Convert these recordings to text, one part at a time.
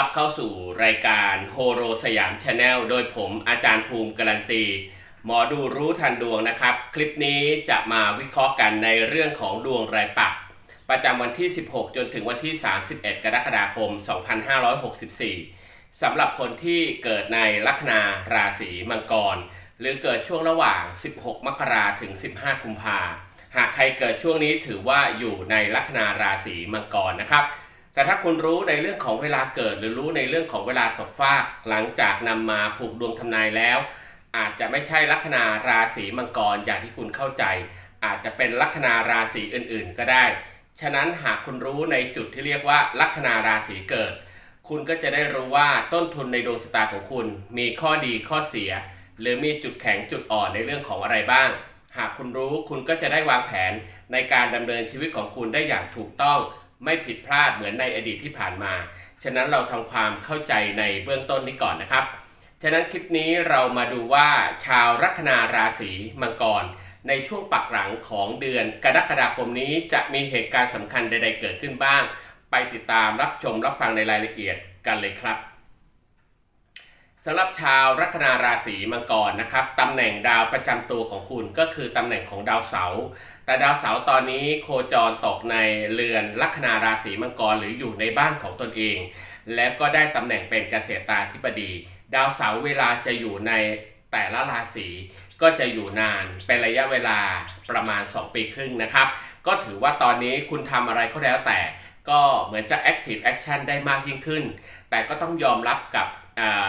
รับเข้าสู่รายการโฮโรสยามชาแนลโดยผมอาจารย์ภูมิการันตี หมอดูรู้ทันดวงนะครับ คลิปนี้จะมาวิเคราะห์กันในเรื่องของดวงรายปัก ประจำวันที่ 16 จนถึงวันที่ 31 กรกฎาคม 2564 สำหรับคนที่เกิดในลัคนาราศีมังกร หรือเกิดช่วงระหว่าง 16 มกราถึง 15 กุมภาหากใครเกิดช่วงนี้ถือว่าอยู่ในลัคนาราศีมังกรนะครับ แต่ถ้าคุณรู้ในเรื่องของเวลาเกิด หรือรู้ในเรื่องของเวลาตกฟาก หลังจากนำมาผูกดวงทำนายแล้ว อาจจะไม่ใช่ลัคนาราศีมังกรอย่างที่คุณเข้าใจ อาจจะเป็นลัคนาราศีอื่นๆ ก็ได้ ฉะนั้นหากคุณรู้ในจุดที่เรียกว่าลัคนาราศีเกิด คุณก็จะได้รู้ว่าต้นทุนในดวงชะตาของคุณ มีข้อดีข้อเสีย หรือมีจุดแข็งจุดอ่อนในเรื่องของอะไรบ้าง หากคุณรู้คุณก็จะได้วางแผนในการดำเนินชีวิตของคุณได้อย่างถูกต้อง ไม่ผิดพลาดเหมือนในอดีตที่ผ่านมา ฉะนั้นเราทำความเข้าใจในเบื้องต้นนี้ก่อนนะครับ ฉะนั้นคลิปนี้เรามาดูว่าชาวลัคนาราศีมังกร ในช่วงปักหลังของเดือนกรกฎาคมนี้จะมีเหตุการณ์สำคัญใด ๆ เกิดขึ้นบ้าง ไปติดตามรับชมรับฟังในรายละเอียดกันเลยครับสำหรับชาวลัคนาราศีมังกรนะครับตำแหน่งดาวประจำตัวของคุณก็คือตำแหน่งของดาวเสาร์ แต่ดาวเสาร์ตอนนี้โคจรตกในเรือนลัคนาราศีมังกรหรืออยู่ในบ้านของตนเอง และก็ได้ตำแหน่งเป็นเกษตราธิบดี ดาวเสาร์เวลาจะอยู่ในแต่ละราศีก็จะอยู่นานเป็นระยะเวลาประมาณ 2 ปีครึ่งนะครับ ก็ถือว่าตอนนี้คุณทำอะไรก็แล้วแต่ ก็เหมือนจะ active action ได้มากยิ่งขึ้น แต่ก็ต้องยอมรับกับ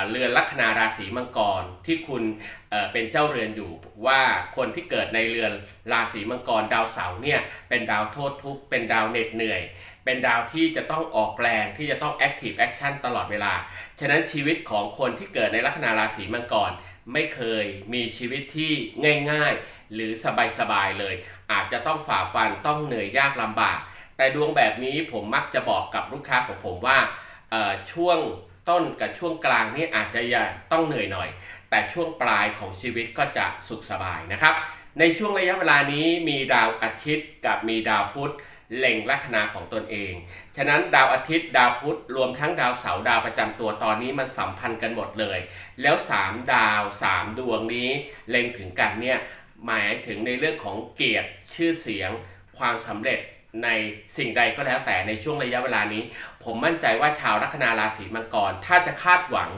เรือนลัคนาราศีมังกรที่คุณเเป็นเจ้าเรือนอยู่ว่าคนที่เกิดในเรือนราศีมังกรดาวเสาร์เนี่ยเป็นดาวโทษทุกข์เป็นดาวเหน็ดเหนื่อย เป็นดาวที่จะต้องออกแรงที่จะต้อง active action ตลอดเวลา ฉะนั้นชีวิตของคนที่เกิดในลัคนาราศีมังกรไม่เคยมีชีวิตที่ง่ายๆ หรือสบายๆเลย อาจจะต้องฝ่าฟันต้องเหนื่อยยากลำบาก แต่ดวงแบบนี้ผมมักจะบอกกับลูกค้าของผมว่าช่วง ต้นกับช่วงกลางนี่อาจจะยังต้องเหนื่อยหน่อย แต่ช่วงปลายของชีวิตก็จะสุขสบายนะครับ ในช่วงระยะเวลานี้มีดาวอาทิตย์กับมีดาวพุธเล็งลัคนาของตนเอง ฉะนั้นดาวอาทิตย์ดาวพุธรวมทั้งดาวเสาร์ดาวประจำตัวตอนนี้มันสัมพันธ์กันหมดเลย แล้ว 3 ดาว 3 ดวงนี้เล็งถึงกันเนี่ยหมายถึงในเรื่องของเกียรติชื่อเสียง ความสำเร็จ ในสิ่งใดก็แล้วแต่ในช่วงระยะเวลานี้ ผมมั่นใจว่าชาวลัคนาราศีมังกร ถ้าจะคาดหวัง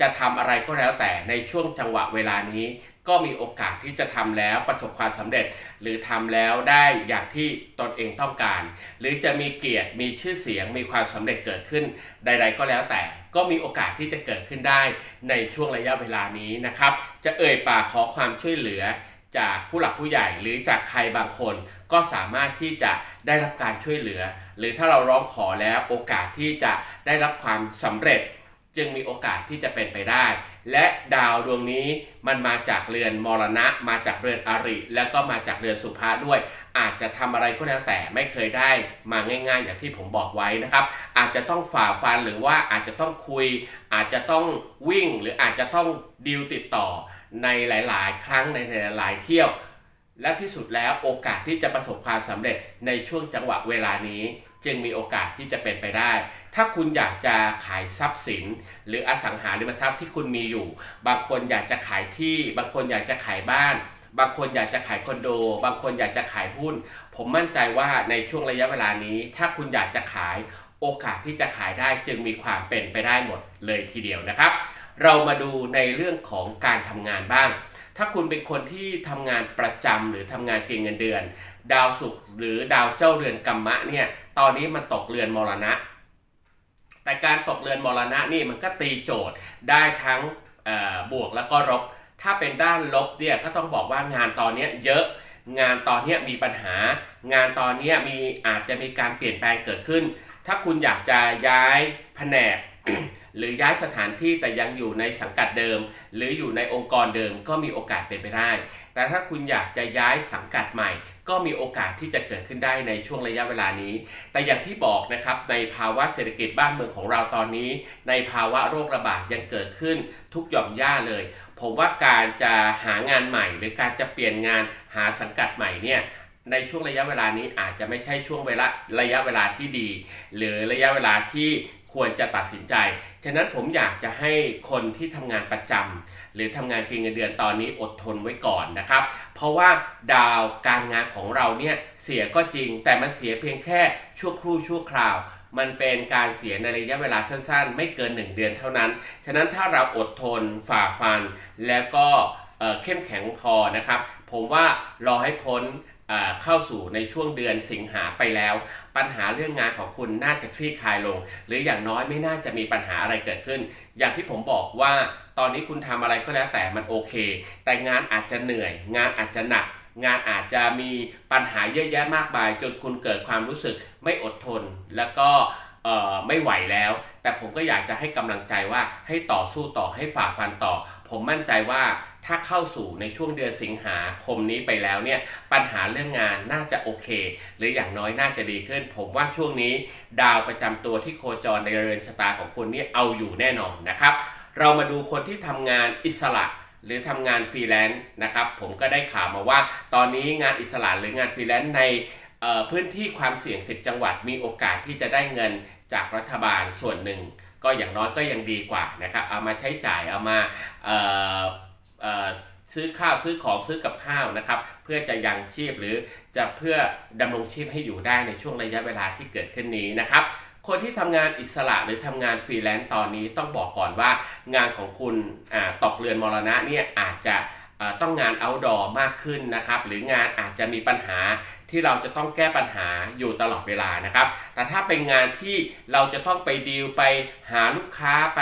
จะทำอะไรก็แล้วแต่ในช่วงจังหวะเวลานี้ ก็มีโอกาสที่จะทำแล้วประสบความสำเร็จ หรือทำแล้วได้อย่างที่ตนเองต้องการ หรือจะมีเกียรติมีชื่อเสียงมีความสำเร็จเกิดขึ้นใด ๆ ก็แล้วแต่ ก็มีโอกาสที่จะเกิดขึ้นได้ในช่วงระยะเวลานี้นะครับ จะเอ่ยปากขอความช่วยเหลือจากผู้หลักผู้ใหญ่หรือจากใครบางคน ก็สามารถที่จะได้รับการช่วยเหลือ หรือถ้าเราร้องขอแล้วโอกาสที่จะได้รับความสำเร็จ จึงมีโอกาสที่จะเป็นไปได้ และดาวดวงนี้มันมาจากเรือนมรณะ มาจากเรือนอริ แล้วก็มาจากเรือนสุภาด้วย อาจจะทำอะไรก็แล้วแต่ไม่เคยได้มาง่ายๆ อย่างที่ผมบอกไว้นะครับ อาจจะต้องฝ่าฟันหรือว่าอาจจะต้องคุย อาจจะต้องวิ่งหรืออาจจะต้องดีลติดต่อในหลาย ๆ ครั้งในหลาย ๆ เที่ยว และที่สุดแล้วโอกาสที่จะประสบความสำเร็จในช่วงจังหวะเวลานี้ จึงมีโอกาสที่จะเป็นไปได้ ถ้าคุณอยากจะขายทรัพย์สิน หรืออสังหาริมทรัพย์ที่คุณมีอยู่ บางคนอยากจะขายที่ บางคนอยากจะขายบ้าน บางคนอยากจะขายคอนโด บางคนอยากจะขายหุ้น ผมมั่นใจว่าในช่วงระยะเวลานี้ ถ้าคุณอยากจะขายโอกาสที่จะขายได้จึงมีความเป็นไปได้หมดเลยทีเดียวนะครับ เรามาดูในเรื่องของการทำงานบ้าง ถ้าคุณเป็นคนที่ทำงานประจำหรือทำงานเก่งเงินเดือน ดาวศุกร์หรือดาวเจ้าเรือนกรรมะเนี่ยตอนนี้มันตกเรือนมรณะ แต่การตกเรือนมรณะนี่มันก็ตีโจทย์ได้ทั้งบวกแล้วก็ลบถ้าเป็นด้านลบเนี่ยก็ต้องบอกว่างานตอนนี้เยอะงานตอนนี้มีปัญหา งานตอนนี้มีอาจจะมีการเปลี่ยนแปลงเกิดขึ้น ถ้าคุณอยากจะย้ายแผนก หรือย้ายสถานที่แต่ยังอยู่ในสังกัดเดิม หรืออยู่ในองค์กรเดิมก็มีโอกาสเป็นไปได้ แต่ถ้าคุณอยากจะย้ายสังกัดใหม่ ก็มีโอกาสที่จะเกิดขึ้นได้ในช่วงระยะเวลานี้ แต่อย่างที่บอกนะครับในภาวะเศรษฐกิจบ้านเมืองของเราตอนนี้ ในภาวะโรคระบาดยังเกิดขึ้นทุกหย่อมย่าเลย ผมว่าการจะหางานใหม่ หรือการจะเปลี่ยนงานหาสังกัดใหม่เนี่ยในช่วงระยะเวลานี้อาจจะไม่ใช่ช่วงเวลาระยะเวลาที่ดี หรือระยะเวลาที่ ควรจะตัดสินใจ ฉะนั้นผมอยากจะให้คนที่ทำงานประจำหรือทำงานเพียงเงินเดือนตอนนี้อดทนไว้ก่อนนะครับ เพราะว่าดาวการงานของเราเนี่ยเสียก็จริง แต่มันเสียเพียงแค่ชั่วครู่ชั่วคราว มันเป็นการเสียในระยะเวลาสั้นๆ ไม่เกิน 1 เดือนเท่านั้น ฉะนั้นถ้าเราอดทนฝ่าฟัน แล้วก็เเข้มแข็งพอนะครับ ผมว่ารอให้พ้น เข้าสู่ในช่วงเดือนสิงหาไปแล้ว ปัญหาเรื่องงานของคุณน่าจะคลี่คลายลง หรืออย่างน้อยไม่น่าจะมีปัญหาอะไรเกิดขึ้น อย่างที่ผมบอกว่าตอนนี้คุณทำอะไรก็แล้วแต่มันโอเค แต่งานอาจจะเหนื่อย งานอาจจะหนัก งานอาจจะมีปัญหาเยอะแยะมากมาย จนคุณเกิดความรู้สึกไม่อดทน แล้วก็ไม่ไหวแล้ว แต่ผมก็อยากจะให้กำลังใจว่าให้ต่อสู้ต่อให้ฝ่าฟันต่อ ผมมั่นใจว่า ถ้าเข้าสู่ในช่วงเดือนสิงหาคมนี้ไปแล้วเนี่ยปัญหาเรื่องงานน่าจะโอเค หรืออย่างน้อยน่าจะดีขึ้น ผมว่าช่วงนี้ ดาวประจำตัวที่โคจรในเรือนชะตาของคุณนี่เอาอยู่แน่นอนนะครับ เรามาดูคนที่ทำงานอิสระหรือทำงานฟรีแลนซ์นะครับ ผมก็ได้ข่าวมาว่า ตอนนี้งานอิสระหรืองานฟรีแลนซ์ในพื้นที่ความเสี่ยง 10 จังหวัดมีโอกาสที่จะได้เงินจากรัฐบาลส่วนหนึ่ง ก็อย่างน้อยก็ยังดีกว่านะครับ เอามาใช้จ่ายเอามา ซื้อข้าวซื้อของซื้อกับข้าวนะครับ เพื่อจะยังชีพหรือจะเพื่อดำรงชีพให้อยู่ได้ในช่วงระยะเวลาที่เกิดขึ้นนี้นะครับ คนที่ทำงานอิสระหรือทำงานฟรีแลนซ์ตอนนี้ต้องบอกก่อนว่างานของคุณอ่าตกเรือนมรณะเนี่ยอาจจะต้องงาน outdoor มากขึ้นนะครับ หรืองานอาจจะมีปัญหาที่เราจะต้องแก้ปัญหาอยู่ตลอดเวลานะครับ แต่ถ้าเป็นงานที่เราจะต้องไปดีลไปหาลูกค้าไป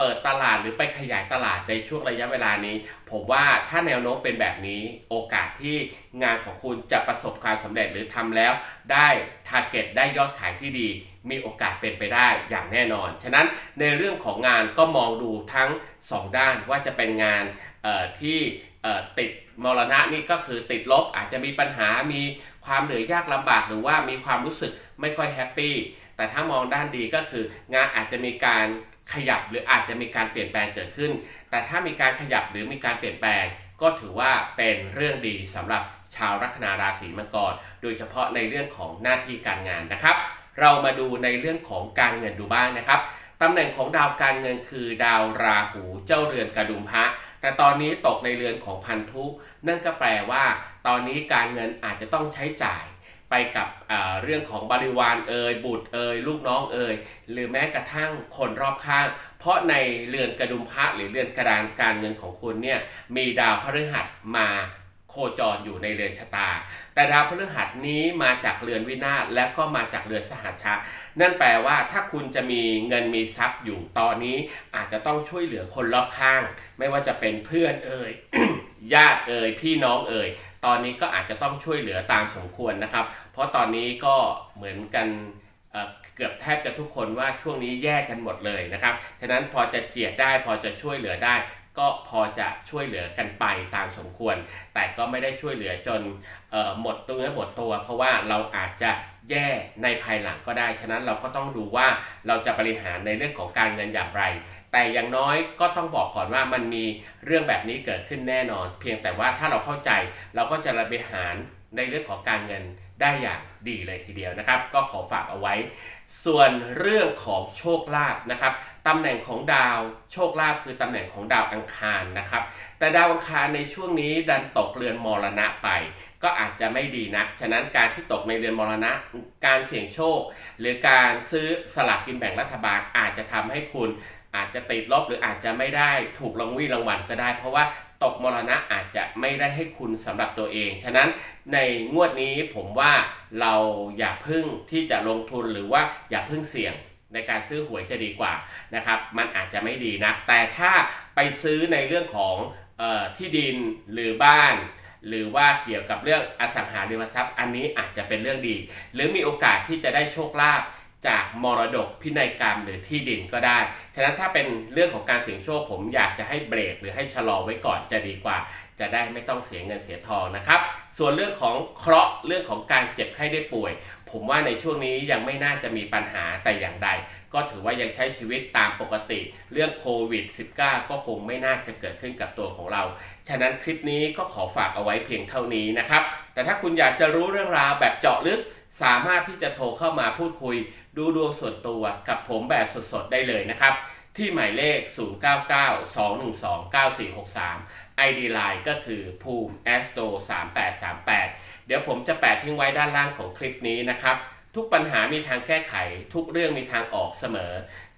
เปิดตลาดหรือไปขยายตลาดในช่วงระยะเวลานี้ ผมว่าถ้าแนวโน้มเป็นแบบนี้โอกาสที่งานของคุณจะประสบความสำเร็จหรือทำแล้วได้ทาร์เก็ตได้ยอดขายที่ดี มีโอกาสเป็นไปได้อย่างแน่นอน ฉะนั้นในเรื่องของงานก็มองดูทั้ง 2 ด้านว่าจะเป็นงานที่ติดมรณะนี่ก็คือติดลบอาจจะมีปัญหามีความเหนื่อยยากลำบากหรือว่ามีความรู้สึกไม่ค่อยแฮปปี้แต่ถ้ามองด้านดีก็คืองานอาจจะมีการ ขยับหรืออาจจะมีการเปลี่ยนแปลงเกิดขึ้น แต่ถ้ามีการขยับหรือมีการเปลี่ยนแปลง ก็ถือว่าเป็นเรื่องดีสำหรับชาวลัคนาราศีมังกร โดยเฉพาะในเรื่องของหน้าที่การงานนะครับ เรามาดูในเรื่องของการเงินดูบ้างนะครับตำแหน่งของดาวการเงินคือดาวราหูเจ้าเรือนกระดุมพระแต่ตอนนี้ตกในเรือนของพันธุนั่นก็แปลว่า ตอนนี้การเงินอาจจะต้องใช้จ่าย ไปกับเรื่องของบริวารเอ่ยบุตรเอ่ยลูกน้องเอ่ยหรือแม้กระทั่งคนรอบข้าง เพราะในเรือนกระดุมพระหรือเรือนกระดานการเงินของคุณเนี่ยมีดาวพฤหัสมาโคจรอยู่ในเรือนชะตา แต่ดาวพฤหัสนี้มาจากเรือนวินาศและก็มาจากเรือนสหัชชะ นั่นแปลว่าถ้าคุณจะมีเงินมีทรัพย์อยู่ตอนนี้ อาจจะต้องช่วยเหลือคนรอบข้าง ไม่ว่าจะเป็นเพื่อนเอ่ยญาติเอ่ยพี่น้องเอ่ย ตอนนี้ก็อาจจะต้องช่วยเหลือตามสมควรนะครับ เพราะตอนนี้ก็เหมือนกันเเกือบแทบจะทุกคนว่าช่วงนี้แยกกันหมดเลยนะครับ ฉะนั้นพอจะเจียดได้พอจะช่วยเหลือได้ ก็พอจะช่วยเหลือกันไปตามสมควร แต่ก็ไม่ได้ช่วยเหลือจนออหมดตัวเนื้อหมดตัว เพราะว่าเราอาจจะแย่ในภายหลังก็ได้ ฉะนั้นเราก็ต้องดูว่าเราจะบริหารในเรื่องของการเงินอย่างไร แต่อย่างน้อยก็ต้องบอกก่อนว่ามันมีเรื่องแบบนี้เกิดขึ้นแน่นอน เพียงแต่ว่าถ้าเราเข้าใจเราก็จะบริหารในเรื่องของการเงินได้อย่างดีเลยทีเดียวนะครับ ก็ขอฝากเอาไว้ ส่วนเรื่องของโชคลาภนะครับตำแหน่งของดาวโชคลาภคือตำแหน่งของดาวอังคารนะครับ แต่ดาวอังคารในช่วงนี้ดันตกเรือนมรณะไป ก็อาจจะไม่ดีนัก ฉะนั้นการที่ตกในเรือนมรณะ การเสี่ยงโชค หรือการซื้อสลากกินแบ่งรัฐบาลอาจจะทำให้คุณ อาจจะติดลบหรืออาจจะไม่ได้ถูกรางวีรางวัลก็ได้ เพราะว่าตกมรณะอาจจะไม่ได้ให้คุณสำหรับตัวเอง ฉะนั้นในงวดนี้ผมว่าเราอย่าพึ่งที่จะลงทุนหรือว่าอย่าพึ่งเสี่ยงในการซื้อหวยจะดีกว่านะครับ มันอาจจะไม่ดีนะแต่ถ้าไปซื้อในเรื่องของออที่ดินหรือบ้าน หรือว่าเกี่ยวกับเรื่องอสังหาริมทรัพย์ อันนี้อาจจะเป็นเรื่องดี หรือมีโอกาสที่จะได้โชคลาภ จากมรดกพินัยกรรมหรือที่ดินก็ได้ ฉะนั้นถ้าเป็นเรื่องของการเสี่ยงโชคผมอยากจะให้เบรกหรือให้ชะลอไว้ก่อนจะดีกว่า จะได้ไม่ต้องเสียเงินเสียทองนะครับ ส่วนเรื่องของเคราะห์เรื่องของการเจ็บไข้ได้ป่วย ผมว่าในช่วงนี้ยังไม่น่าจะมีปัญหาแต่อย่างใด ก็ถือว่ายังใช้ชีวิตตามปกติ เรื่องโควิด -19 ก็คงไม่น่าจะเกิดขึ้นกับตัวของเรา ฉะนั้นคลิปนี้ก็ขอฝากเอาไว้เพียงเท่านี้นะครับ แต่ถ้าคุณอยากจะรู้เรื่องราวแบบเจาะลึก สามารถที่จะโทรเข้ามาพูดคุย ดูดวงส่วนตัวกับผมแบบสดๆ ได้เลยนะครับ ที่หมายเลข 0992129463 ID Line ก็คือภูมิ a s t r o 3838 เดี๋ยวผมจะแปะทิ้งไว้ด้านล่างของคลิปนี้นะครับ ทุกปัญหามีทางแก้ไข ทุกเรื่องมีทางออกเสมอ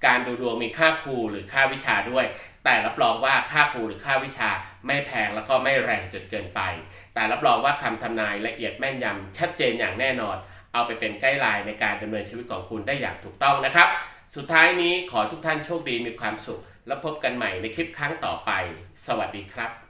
การดูดวงมีค่าครูหรือค่าวิชาด้วย แต่รับรองว่าค่าครูหรือค่าวิชาไม่แพงแล้วก็ไม่แรงจนเกินไป แต่รับรองว่าคำทำนายละเอียดแม่นยำชัดเจนอย่างแน่นอน เอาไปเป็นไกด์ไลน์ในการดำเนินชีวิตของคุณได้อย่างถูกต้องนะครับ สุดท้ายนี้ขอทุกท่านโชคดีมีความสุข แล้วพบกันใหม่ในคลิปครั้งต่อไป สวัสดีครับ